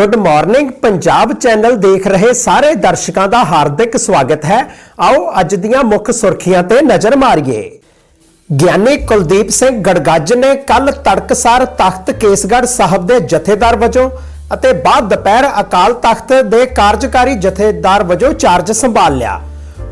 Good morning Punjab channel ਦੇਖ ਰਹੇ ਸਾਰੇ ਦਰਸ਼ਕਾਂ ਦਾ ਹਾਰਦਿਕ ਸਵਾਗਤ ਹੈ। ਆਓ ਅੱਜ ਦੀਆਂ ਮੁੱਖ ਸੁਰਖੀਆਂ ਤੇ ਨਜ਼ਰ ਮਾਰੀਏ। ਗਿਆਨੀ ਕੁਲਦੀਪ ਸਿੰਘ ਗੜਗੱਜ ਨੇ ਕੱਲ ਤੜਕਸਾਰ ਤਖਤ ਕੇਸਗੜ੍ਹ ਸਾਹਿਬ ਦੇ ਜਥੇਦਾਰ ਵਜੋਂ ਅਤੇ ਬਾਅਦ ਦੁਪਹਿਰ ਅਕਾਲ ਤਖਤ ਦੇ ਕਾਰਜਕਾਰੀ ਜਥੇਦਾਰ ਵਜੋਂ ਚਾਰਜ ਸੰਭਾਲ ਲਿਆ।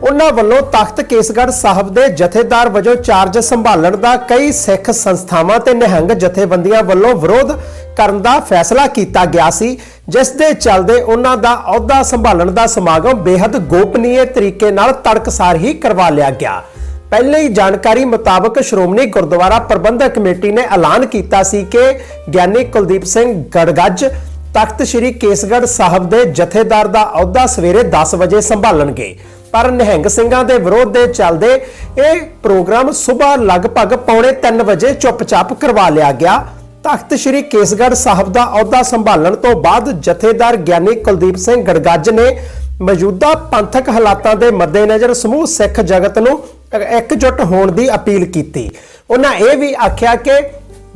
ਉਹਨਾਂ ਵੱਲੋਂ ਤਖਤ ਕੇਸਗੜ੍ਹ ਸਾਹਿਬ ਦੇ ਜਥੇਦਾਰ ਵਜੋਂ ਚਾਰਜ ਸੰਭਾਲਣ ਦਾ ਕਈ ਸਿੱਖ ਸੰਸਥਾਵਾਂ ਤੇ ਨਿਹੰਗ ਜਥੇਬੰਦੀਆਂ ਵੱਲੋਂ ਵਿਰੋਧ ਕਰਨ ਦਾ ਫੈਸਲਾ ਕੀਤਾ ਗਿਆ ਸੀ, ਜਿਸ ਦੇ ਚੱਲਦੇ ਉਹਨਾਂ ਦਾ ਅਹੁਦਾ ਸੰਭਾਲਣ ਦਾ ਸਮਾਗਮ ਬੇहद ਗੋਪਨੀਏ ਤਰੀਕੇ ਨਾਲ ਤੜਕਸਾਰ ਹੀ ਕਰਵਾ ਲਿਆ ਗਿਆ। ਪਹਿਲੇ ਹੀ ਜਾਣਕਾਰੀ ਮੁਤਾਬਕ ਸ਼੍ਰੋਮਣੀ ਗੁਰਦੁਆਰਾ ਪ੍ਰਬੰਧਕ ਕਮੇਟੀ ਨੇ ਐਲਾਨ ਕੀਤਾ ਸੀ ਕਿ ਗਿਆਨੀ ਕੁਲਦੀਪ ਸਿੰਘ ਗੜਗੱਜ ਤਖਤ ਸ੍ਰੀ ਕੇਸਗੜ੍ਹ ਸਾਹਿਬ ਦੇ ਜਥੇਦਾਰ ਦਾ ਅਹੁਦਾ ਸਵੇਰੇ 10 ਵਜੇ ਸੰਭਾਲਣਗੇ। ਪਰ ਨਿਹੰਗ ਸਿੰਘਾਂ ਦੇ ਵਿਰੋਧ ਦੇ ਚੱਲਦੇ ਇਹ ਪ੍ਰੋਗਰਾਮ ਸਵੇਰ ਲਗਭਗ ਪੌਣੇ 3 ਵਜੇ ਚੁੱਪਚਾਪ ਕਰਵਾ ਲਿਆ ਗਿਆ। ਤਖਤ ਸ੍ਰੀ ਕੇਸਗੜ੍ਹ ਸਾਹਿਬ ਦਾ ਅਹੁਦਾ ਸੰਭਾਲਣ ਤੋਂ ਬਾਅਦ ਜਥੇਦਾਰ ਗਿਆਨੀ ਕੁਲਦੀਪ ਸਿੰਘ ਗੜਗੱਜ ਨੇ ਮੌਜੂਦਾ ਪੰਥਕ ਹਾਲਾਤਾਂ ਦੇ ਮੱਦੇਨਜ਼ਰ ਸਮੂਹ ਸਿੱਖ ਜਗਤ ਨੂੰ ਇਕਜੁੱਟ ਹੋਣ ਦੀ ਅਪੀਲ ਕੀਤੀ। ਉਹਨਾਂ ਇਹ ਵੀ ਆਖਿਆ ਕਿ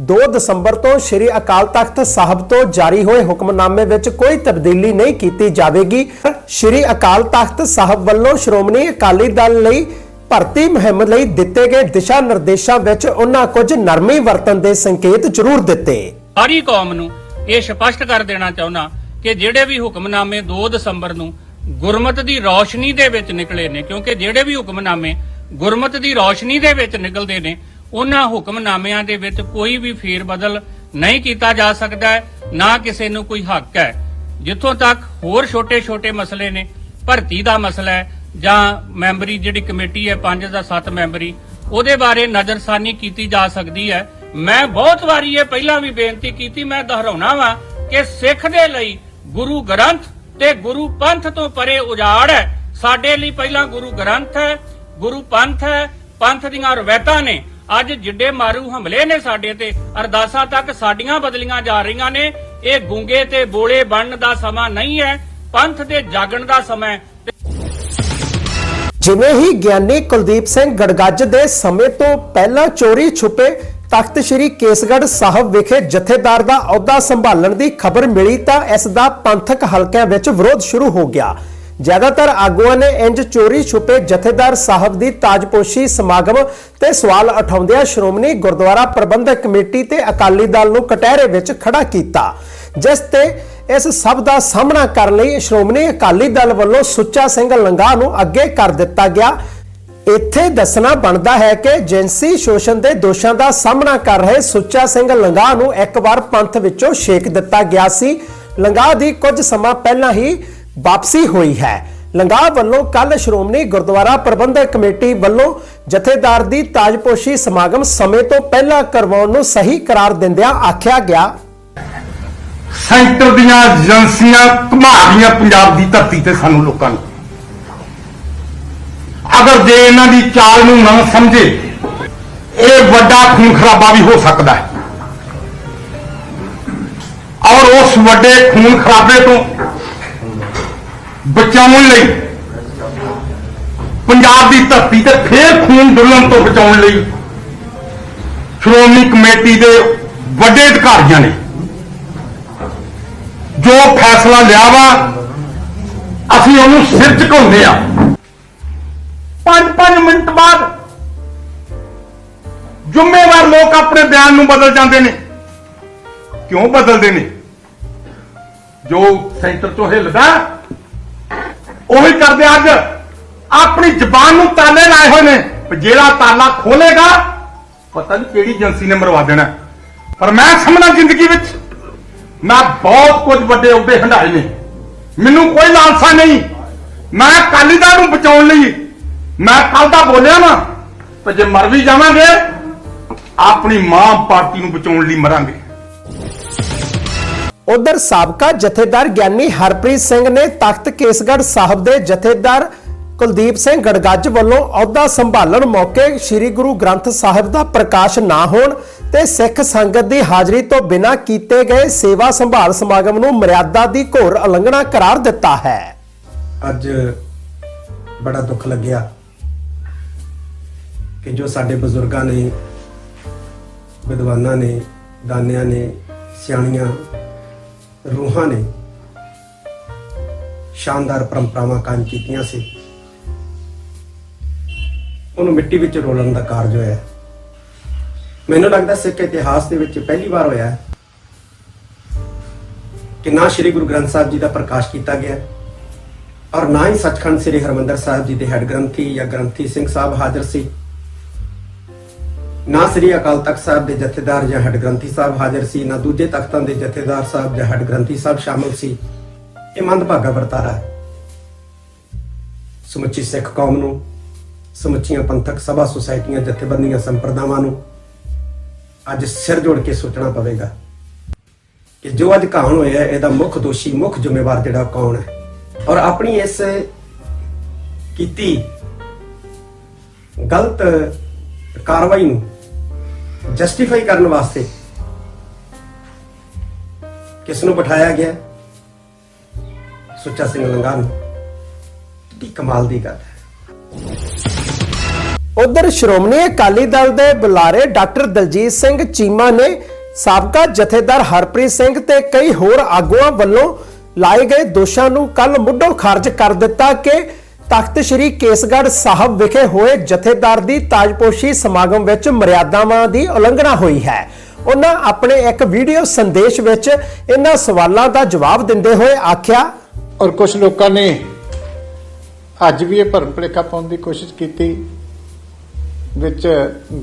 2 ਦਸੰਬਰ ਤੋਂ ਸ੍ਰੀ ਅਕਾਲ ਤਖਤ ਸਾਹਿਬ ਤੋਂ ਜਾਰੀ ਹੋਏ ਹੁਕਮਨਾਮੇ ਵਿੱਚ ਕੋਈ ਤਬਦੀਲੀ ਨਹੀਂ ਕੀਤੀ ਜਾਵੇਗੀ। ਸ੍ਰੀ ਅਕਾਲ ਤਖਤ ਸਾਹਿਬ ਵੱਲੋਂ ਸ਼੍ਰੋਮਣੀ ਅਕਾਲੀ ਦਲ ਲਈ ਭਰਤੀ ਮੁਹਿੰਮ ਲਈ ਦਿੱਤੇ ਗਏ ਦਿਸ਼ਾ ਨਿਰਦੇਸ਼ਾਂ ਵਿੱਚ ਉਹਨਾਂ ਕੁਝ ਨਰਮੀ ਵਰਤਣ ਦੇ ਸੰਕੇਤ ਜ਼ਰੂਰ ਦਿੱਤੇ। ਸਾਰੀ ਕੌਮ ਨੂੰ ਇਹ ਸਪਸ਼ਟ ਕਰ ਦੇਣਾ ਚਾਹੁੰਦਾ ਕਿ ਜਿਹੜੇ ਵੀ ਹੁਕਮਨਾਮੇ 2 ਦਸੰਬਰ ਨੂੰ ਗੁਰਮਤ ਦੀ ਰੌਸ਼ਨੀ ਦੇ ਵਿੱਚ ਨਿਕਲੇ ਨੇ, ਕਿਉਂਕਿ ਜਿਹੜੇ ਵੀ ਹੁਕਮਨਾਮੇ ਗੁਰਮਤ ਦੀ ਰੌਸ਼ਨੀ ਦੇ ਵਿੱਚ ਨਿਕਲਦੇ ਨੇ ਉਹਨਾਂ ਹੁਕਮਨਾਮਿਆਂ ਦੇ ਵਿੱਚ ਕੋਈ ਵੀ ਫੇਰ ਬਦਲ ਨਹੀਂ ਕੀਤਾ ਜਾ ਸਕਦਾ ਨਾ ਕਿਸੇ ਨੂੰ ਕੋਈ ਹੱਕ ਹੈ। ਜਿੱਥੋਂ ਤੱਕ ਹੋਰ ਛੋਟੇ-ਛੋਟੇ ਮਸਲੇ ਨੇ, ਭਰਤੀ ਦਾ ਮਸਲਾ ਹੈ, ਜਾਂ ਮੈਂਬਰੀ ਜਿਹੜੀ ਕਮੇਟੀ ਹੈ 5 ਜਾਂ 7 ਮੈਂਬਰੀ, ਉਹਦੇ ਬਾਰੇ ਨਜ਼ਰਸਾਨੀ ਕੀਤੀ ਜਾ ਸਕਦੀ ਹੈ। ਮੈਂ ਬਹੁਤ ਵਾਰੀ ਇਹ ਪਹਿਲਾਂ ਵੀ ਬੇਨਤੀ ਕੀਤੀ, ਮੈਂ ਦੁਹਰਾਉਣਾ ਵਾਂ ਕਿ ਸਿੱਖ ਦੇ ਲਈ ਗੁਰੂ ਗ੍ਰੰਥ ਤੇ ਗੁਰੂ ਪੰਥ ਤੋਂ ਪਰੇ ਉਜਾੜ ਹੈ। ਸਾਡੇ ਲਈ ਪਹਿਲਾਂ ਗੁਰੂ ਗ੍ਰੰਥ ਹੈ, ਗੁਰੂ ਪੰਥ ਹੈ, ਪੰਥ ਦੀਆਂ ਰਵਾਇਤਾਂ ਨੇ। ਅੱਜ ਜਿੱਡੇ ਮਾਰੂ ਹਮਲੇ ਨੇ ਸਾਡੇ ਤੇ, ਅਰਦਾਸਾਂ ਤੱਕ ਸਾਡੀਆਂ ਬਦਲੀਆਂ ਜਾ ਰਹੀਆਂ ਨੇ। ਇਹ ਗੁੰਗੇ ਤੇ ਬੋਲੇ ਬਣਨ ਦਾ ਸਮਾਂ ਨਹੀਂ ਹੈ, ਪੰਥ ਦੇ ਜਾਗਣ ਦਾ ਸਮਾਂ ਜਿਵੇਂ ਹੀ ਗਿਆਨੀ ਕੁਲਦੀਪ ਸਿੰਘ ਗੜਗੱਜ ਦੇ ਸਮੇਂ ਤੋਂ ਪਹਿਲਾਂ ਚੋਰੀ ਛੁਪੇ, ਤਖਤ ਸ੍ਰੀ ਕੇਸਗੜ੍ਹ ਸਾਹਿਬ ਵਿਖੇ ਜਥੇਦਾਰ ਦਾ ਅਹੁਦਾ ਸੰਭਾਲਣ ਦੀ ਖਬਰ ਮਿਲੀ ਤਾਂ ਇਸ ਦਾ ਪੰਥਕ ਹਲਕਿਆਂ ਵਿੱਚ ਵਿਰੋਧ ਸ਼ੁਰੂ ਹੋ ਗਿਆ। ਜ਼ਿਆਦਾਤਰ ਆਗੂਆਂ ਨੇ ਇੰਜ ਚੋਰੀ ਛੁਪੇ ਜਥੇਦਾਰ ਸਾਹਿਬ ਦੀ ਤਾਜਪੋਸ਼ੀ ਸਮਾਗਮ ਤੇ ਸਵਾਲ ਉਠਾਉਂਦਿਆਂ ਸ਼੍ਰੋਮਣੀ ਗੁਰਦੁਆਰਾ ਪ੍ਰਬੰਧਕ ਕਮੇਟੀ ਤੇ ਅਕਾਲੀ ਦਲ ਨੂੰ ਕਟਹਿਰੇ ਵਿੱਚ ਖੜਾ ਕੀਤਾ, ਜਿਸ ਤੇ ਇਸ ਸਭ ਦਾ ਸਾਹਮਣਾ ਕਰਨ ਲਈ ਸ਼੍ਰੋਮਣੀ ਅਕਾਲੀ ਦਲ ਵੱਲੋਂ ਸੁੱਚਾ ਸਿੰਘ ਲੰਗਾ ਨੂੰ ਅੱਗੇ ਕਰ ਦਿੱਤਾ ਗਿਆ। ਇੱਥੇ ਦੱਸਣਾ ਬਣਦਾ ਹੈ ਕਿ ਜੈਂਸੀ ਸ਼ੋਸ਼ਣ ਦੇ ਦੋਸ਼ਾਂ ਦਾ ਸਾਹਮਣਾ ਕਰ ਰਹੇ ਸੁੱਚਾ ਸਿੰਘ ਲੰਗਾ ਨੂੰ ਇੱਕ ਵਾਰ ਪੰਥ ਵਿੱਚੋਂ ਛੇਕ ਦਿੱਤਾ ਗਿਆ ਸੀ। ਲੰਗਾ ਦੀ ਕੁਝ ਸਮਾਂ ਪਹਿਲਾਂ ਹੀ ਵਾਪਸੀ ਹੋਈ ਹੈ। ਲੰਗਾ ਵੱਲੋਂ ਕੱਲ ਸ਼੍ਰੋਮਣੀ ਗੁਰਦੁਆਰਾ ਪ੍ਰਬੰਧਕ ਕਮੇਟੀ ਵੱਲੋਂ ਜਥੇਦਾਰ ਦੀ ਤਾਜਪੋਸ਼ੀ ਸਮਾਗਮ ਸਮੇਂ ਤੋਂ ਪਹਿਲਾਂ ਕਰਵਾਉਣ ਨੂੰ ਸਹੀ ਕਰਾਰ ਦਿੰਦਿਆਂ ਆਖਿਆ ਗਿਆ। ਸੈਂਟਰ ਦੀਆਂ ਏਜੰਸੀਆਂ ਘੁਮਾਰੀਆਂ ਪੰਜਾਬ ਦੀ ਧਰਤੀ ਤੇ ਸਾਨੂੰ ਲੋਕਾਂ ਨੂੰ। ਅਗਰ ਜੇ ਇਹਨਾਂ ਦੀ ਚਾਲ ਨੂੰ ਨਾ ਸਮਝੇ, ਇਹ ਵੱਡਾ ਖੂਨ ਖਰਾਬਾ ਵੀ ਹੋ ਸਕਦਾ ਹੈ। ਔਰ ਉਸ ਵੱਡੇ ਖੂਨ ਖਰਾਬੇ ਤੋਂ ਬਚਾਉਣ ਲਈ। ਪੰਜਾਬ ਦੀ ਧਰਤੀ ਤੇ ਫੇਰ ਖੂਨ ਡੁੱਲਣ ਤੋਂ ਬਚਾਉਣ ਲਈ ਸ਼੍ਰੋਮਣੀ ਕਮੇਟੀ ਦੇ ਵੱਡੇ ਅਧਿਕਾਰੀਆਂ ਨੇ ਜੋ ਫੈਸਲਾ ਲਿਆ ਵਾ, ਅਸੀਂ ਉਹਨੂੰ ਸਿਰ ਝੁਕਾਉਂਦੇ ਆ 5-5 ਮਿੰਟ ਬਾਅਦ ਜ਼ਿੰਮੇਵਾਰ ਲੋਕ ਆਪਣੇ ਬਿਆਨ ਨੂੰ ਬਦਲ ਜਾਂਦੇ ਨੇ। ਕਿਉਂ ਬਦਲਦੇ ਨੇ? ਜੋ ਸੈਂਟਰ ਤੋਂ ਹਿੱਲਦਾ ਉਹੀ ਕਰਦੇ ਅੱਜ। ਆਪਣੀ ਜ਼ਬਾਨ ਨੂੰ ਤਾਲੇ ਲਾਏ ਹੋਏ ਨੇ। ਜਿਹੜਾ ਤਾਲਾ ਖੋਲੇਗਾ, ਪਤਾ ਨਹੀਂ ਕਿਹੜੀ ਏਜੰਸੀ ਨੇ ਮਰਵਾ ਦੇਣਾ। ਪਰ ਮੈਂ ਸਮਝਣਾ ਜ਼ਿੰਦਗੀ ਵਿੱਚ, ਮੈਂ ਬਹੁਤ ਕੁਝ ਵੱਡੇ ਅਹੁਦੇ ਹੰਡਾਏ ਨੇ। ਮੈਨੂੰ ਕੋਈ ਲਾਲਸਾ ਨਹੀਂ। ਮੈਂ ਅਕਾਲੀ ਦਲ ਨੂੰ ਬਚਾਉਣ ਲਈ, ਮੈਂ ਕੱਲ ਦਾ ਬੋਲਿਆ ਨਾ ਤੇ ਜੇ ਮਰ ਵੀ ਜਾਵਾਂਗੇ, ਆਪਣੀ ਮਾਂ ਪਾਰਟੀ ਨੂੰ ਬਚਾਉਣ ਲਈ ਮਰਾਂਗੇ। ਉਧਰ ਸਾਬਕਾ ਜਥੇਦਾਰ ਗਿਆਨੀ ਹਰਪ੍ਰੀਤ ਸਿੰਘ ਨੇ ਤਖਤ ਕੇਸਗੜ੍ਹ ਸਾਹਿਬ ਦੇ ਜਥੇਦਾਰ ਕੁਲਦੀਪ ਸਿੰਘ ਗੜਗੱਜ ਵੱਲੋਂ ਅਹੁਦਾ ਸੰਭਾਲਣ ਮੌਕੇ ਸ੍ਰੀ ਗੁਰੂ ਗ੍ਰੰਥ ਸਾਹਿਬ ਦਾ ਪ੍ਰਕਾਸ਼ ਨਾ ਹੋਣ ਤੇ ਸਿੱਖ ਸੰਗਤ ਦੀ ਹਾਜ਼ਰੀ ਤੋਂ ਬਿਨਾਂ ਕੀਤੇ ਗਏ ਸੇਵਾ ਸੰਭਾਲ ਸਮਾਗਮ ਨੂੰ ਮਰਿਆਦਾ ਦੀ ਘੋਰ ਉਲੰਘਣਾ ਕਰਾਰ ਦਿੱਤਾ ਹੈ। ਅੱਜ ਬੜਾ ਦੁੱਖ ਲੱਗਿਆ ਕਿ ਜੋ ਸਾਡੇ ਬਜ਼ੁਰਗਾਂ ਨੇ, ਵਿਦਵਾਨਾਂ ਨੇ, ਦਾਨਿਆਂ ਨੇ, ਸਿਆਣੀਆਂ ਰੂਹਾਂ ਨੇ ਸ਼ਾਨਦਾਰ ਪਰੰਪਰਾਵਾਂ ਕਾਇਮ ਕੀਤੀਆਂ ਸੀ। ਉਹਨੂੰ ਮਿੱਟੀ ਵਿੱਚ ਰੋਲਣ ਦਾ ਕਾਰਜ ਹੋਇਆ। ਮੈਨੂੰ ਲੱਗਦਾ ਸਿੱਖ ਇਤਿਹਾਸ ਦੇ ਵਿੱਚ ਪਹਿਲੀ ਵਾਰ ਹੋਇਆ ਕਿ ਨਾ ਸ੍ਰੀ ਗੁਰੂ ਗ੍ਰੰਥ ਸਾਹਿਬ ਜੀ ਦਾ ਪ੍ਰਕਾਸ਼ ਕੀਤਾ ਗਿਆ ਔਰ ਨਾ ਹੀ ਸੱਚਖੰਡ ਸ੍ਰੀ ਹਰਮੰਦਰ ਸਾਹਿਬ ਜੀ ਦੇ ਹੈੱਡ ਗ੍ਰੰਥੀ ਜਾਂ ਗ੍ਰੰਥੀ ਸਿੰਘ ਸਾਹਿਬ ਹਾਜ਼ਰ ਸੀ। ਨਾ ਸ੍ਰੀ ਅਕਾਲ ਤਖਤ ਸਾਹਿਬ ਦੇ ਜਥੇਦਾਰ ਜਾਂ ਹੱਡ ਗ੍ਰੰਥੀ ਸਾਹਿਬ ਹਾਜ਼ਰ ਸੀ, ਨਾ ਦੂਜੇ ਤਖਤਾਂ ਦੇ ਜਥੇਦਾਰ ਸਾਹਿਬ ਜਾਂ ਹੱਡ ਗ੍ਰੰਥੀ ਸਾਹਿਬ ਸ਼ਾਮਲ ਸੀ। ਇਹ ਮੰਦਭਾਗਾ ਵਰਤਾਰਾ ਹੈ। ਸਮੁੱਚੀ ਸਿੱਖ ਕੌਮ ਨੂੰ, ਸਮੁੱਚੀਆਂ ਪੰਥਕ ਸਭਾ ਸੁਸਾਇਟੀਆਂ, ਜਥੇਬੰਦੀਆਂ, ਸੰਪਰਦਾਵਾਂ ਨੂੰ ਅੱਜ ਸਿਰ ਜੋੜ ਕੇ ਸੋਚਣਾ ਪਵੇਗਾ ਕਿ ਜੋ ਅੱਜ ਕਹਾਣ ਹੋਇਆ ਇਹਦਾ ਮੁੱਖ ਦੋਸ਼ੀ, ਮੁੱਖ ਜ਼ਿੰਮੇਵਾਰ ਜਿਹੜਾ ਕੌਣ ਹੈ? ਔਰ ਆਪਣੀ ਇਸ ਕੀਤੀ ਗਲਤ ਕਾਰਵਾਈ ਨੂੰ ਜਸਟੀਫਾਈ ਕਰਨ ਵਾਸਤੇ ਕਿਸ ਨੂੰ ਬਿਠਾਇਆ ਗਿਆ? ਸੁੱਚਾ ਸਿੰਘ ਲੰਗਾ ਨੂੰ। ਕੀ ਕਮਾਲ ਦੀ ਗੱਲ ਹੈ। ਉਧਰ ਸ਼੍ਰੋਮਣੀ ਅਕਾਲੀ ਦਲ ਦੇ ਬੁਲਾਰੇ ਡਾਕਟਰ ਦਲਜੀਤ ਸਿੰਘ ਚੀਮਾ ਨੇ ਸਾਬਕਾ ਜਥੇਦਾਰ ਹਰਪ੍ਰੀਤ ਸਿੰਘ ਤੇ ਕਈ ਹੋਰ ਆਗੂਆਂ ਵੱਲੋਂ ਲਾਏ ਗਏ ਦੋਸ਼ਾਂ ਨੂੰ ਕੱਲ ਮੁੱਢੋਂ ਖਾਰਜ ਕਰ ਦਿੱਤਾ ਕਿ ਤਖਤ ਸ੍ਰੀ ਕੇਸਗੜ੍ਹ ਸਾਹਿਬ ਵਿਖੇ ਹੋਏ ਜਥੇਦਾਰ ਦੀ ਤਾਜਪੋਸ਼ੀ ਸਮਾਗਮ ਵਿੱਚ ਮਰਿਆਦਾਵਾਂ ਦੀ ਉਲੰਘਣਾ ਹੋਈ ਹੈ। ਉਹਨਾਂ ਆਪਣੇ ਇੱਕ ਵੀਡੀਓ ਸੰਦੇਸ਼ ਵਿੱਚ ਇਹਨਾਂ ਸਵਾਲਾਂ ਦਾ ਜਵਾਬ ਦਿੰਦੇ ਹੋਏ ਆਖਿਆ, ਔਰ ਕੁਝ ਲੋਕਾਂ ਨੇ ਅੱਜ ਵੀ ਇਹ ਭਰਮ ਭਲੇਖਾ ਪਾਉਣ ਦੀ ਕੋਸ਼ਿਸ਼ ਕੀਤੀ, ਵਿੱਚ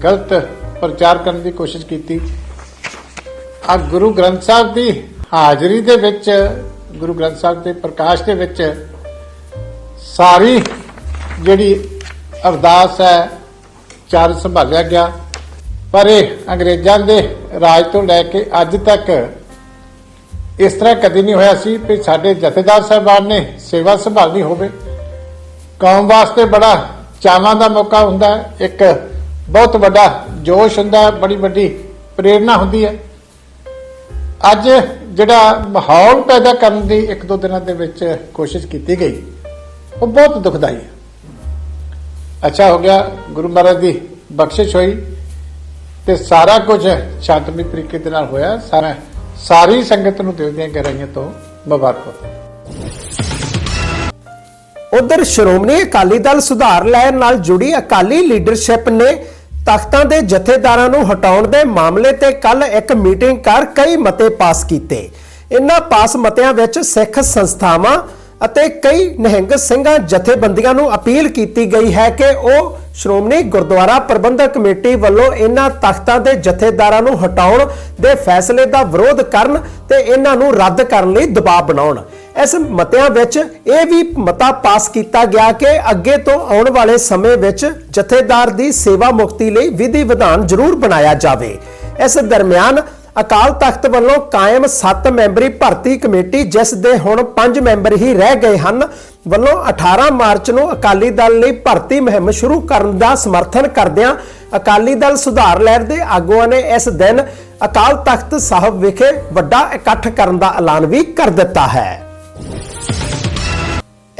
ਗਲਤ ਪ੍ਰਚਾਰ ਕਰਨ ਦੀ ਕੋਸ਼ਿਸ਼ ਕੀਤੀ। ਆ ਗੁਰੂ ਗ੍ਰੰਥ ਸਾਹਿਬ ਦੀ ਹਾਜ਼ਰੀ ਦੇ ਵਿੱਚ, ਗੁਰੂ ਗ੍ਰੰਥ ਸਾਹਿਬ ਦੇ ਪ੍ਰਕਾਸ਼ ਦੇ ਵਿੱਚ ਸਾਰੀ ਜਿਹੜੀ ਅਰਦਾਸ ਹੈ, ਚਾਰ ਸੰਭਾਲਿਆ ਗਿਆ। ਪਰ ਇਹ ਅੰਗਰੇਜ਼ਾਂ ਦੇ ਰਾਜ ਤੋਂ ਲੈ ਕੇ ਅੱਜ ਤੱਕ ਇਸ ਤਰ੍ਹਾਂ ਕਦੀ ਨਹੀਂ ਹੋਇਆ ਸੀ ਕਿ ਸਾਡੇ ਜਥੇਦਾਰ ਸਾਹਿਬਾਨ ਨੇ ਸੇਵਾ ਸੰਭਾਲਣੀ ਹੋਵੇ। ਕੌਮ ਵਾਸਤੇ ਬੜਾ ਚਾਵਾਂ ਦਾ ਮੌਕਾ ਹੁੰਦਾ ਹੈ। ਇੱਕ ਬਹੁਤ ਵੱਡਾ ਜੋਸ਼ ਹੁੰਦਾ ਹੈ, ਬੜੀ ਵੱਡੀ ਪ੍ਰੇਰਣਾ ਹੁੰਦੀ ਹੈ। ਅੱਜ ਜਿਹੜਾ ਮਾਹੌਲ ਪੈਦਾ ਕਰਨ ਦੀ ਇੱਕ ਦੋ ਦਿਨਾਂ ਦੇ ਵਿੱਚ ਕੋਸ਼ਿਸ਼ ਕੀਤੀ ਗਈ। ਉਹ ਬਹੁਤ ਦੁਖਦਾਈ ਹੈ। ਅੱਛਾ ਹੋ ਗਿਆ, ਗੁਰੂ ਮਹਾਰਾਜ ਦੀ ਬਖਸ਼ਿਸ਼ ਹੋਈ ਤੇ ਸਾਰਾ ਕੁਝ ਸ਼ਾਂਤਮਈ ਤਰੀਕੇ ਦੇ ਨਾਲ ਹੋਇਆ। ਸਾਰਾ ਸਾਰੀ ਸੰਗਤ ਨੂੰ ਦਿਲ ਦੀਆਂ ਗਹਿਰਾਈਆਂ ਤੋਂ ਮੁਬਾਰਕ। ਉਧਰ ਸ਼੍ਰੋਮਣੀ ਅਕਾਲੀ ਦਲ ਸੁਧਾਰ ਲਹਿਰ ਨਾਲ ਜੁੜੀ ਅਕਾਲੀ ਲੀਡਰਸ਼ਿਪ ਨੇ ਤਖਤਾਂ ਦੇ ਜਥੇਦਾਰਾਂ ਨੂੰ ਹਟਾਉਣ ਦੇ ਮਾਮਲੇ ਤੇ ਕੱਲ ਇੱਕ ਮੀਟਿੰਗ ਕਰ ਕਈ ਮਤੇ ਪਾਸ ਕੀਤੇ। ਇਨ੍ਹਾਂ ਪਾਸ ਮਤਿਆਂ ਵਿੱਚ ਸਿੱਖ ਸੰਸਥਾਵਾਂ ਅਤੇ ਕਈ ਨਿਹੰਗ ਸਿੰਘਾਂ ਜਥੇਬੰਦੀਆਂ ਨੂੰ ਅਪੀਲ ਕੀਤੀ ਗਈ ਹੈ ਕਿ ਉਹ ਸ਼੍ਰੋਮਣੀ ਗੁਰਦੁਆਰਾ ਪ੍ਰਬੰਧਕ ਕਮੇਟੀ ਵੱਲੋਂ ਇਨ੍ਹਾਂ ਤਖਤਾਂ ਦੇ ਜਥੇਦਾਰਾਂ ਨੂੰ ਹਟਾਉਣ ਦੇ ਫੈਸਲੇ ਦਾ ਵਿਰੋਧ ਕਰਨ ਤੇ ਇਹਨਾਂ ਨੂੰ ਰੱਦ ਕਰਨ ਲਈ ਦਬਾਅ ਬਣਾਉਣ। ਇਸ ਮਤਿਆਂ ਵਿੱਚ ਇਹ ਵੀ ਮਤਾ ਪਾਸ ਕੀਤਾ ਗਿਆ ਕਿ ਅੱਗੇ ਤੋਂ ਆਉਣ ਵਾਲੇ ਸਮੇਂ ਵਿੱਚ ਜਥੇਦਾਰ ਦੀ ਸੇਵਾ ਮੁਕਤੀ ਲਈ ਵਿਧੀ ਵਿਧਾਨ ਜ਼ਰੂਰ ਬਣਾਇਆ ਜਾਵੇ। ਇਸ ਦਰਮਿਆਨ ਅਕਾਲ ਤਖਤ ਵੱਲੋਂ ਕਾਇਮ 7 ਮੈਂਬਰੀ ਭਰਤੀ ਕਮੇਟੀ, ਜਿਸ ਦੇ ਹੁਣ 5 ਮੈਂਬਰ ਹੀ ਰਹਿ ਗਏ ਹਨ, ਵੱਲੋਂ 18 ਮਾਰਚ ਨੂੰ ਅਕਾਲੀ ਦਲ ਲਈ ਭਰਤੀ ਮੁਹਿੰਮ ਸ਼ੁਰੂ ਕਰਨ ਦਾ ਸਮਰਥਨ ਕਰਦਿਆਂ ਅਕਾਲੀ ਦਲ ਸੁਧਾਰ ਲਹਿਰ ਦੇ ਆਗੂਆਂ ਨੇ ਇਸ ਦਿਨ ਅਕਾਲ ਤਖਤ ਸਾਹਿਬ ਵਿਖੇ ਵੱਡਾ ਇਕੱਠ ਕਰਨ ਦਾ ਐਲਾਨ ਵੀ ਕਰ ਦਿੱਤਾ ਹੈ।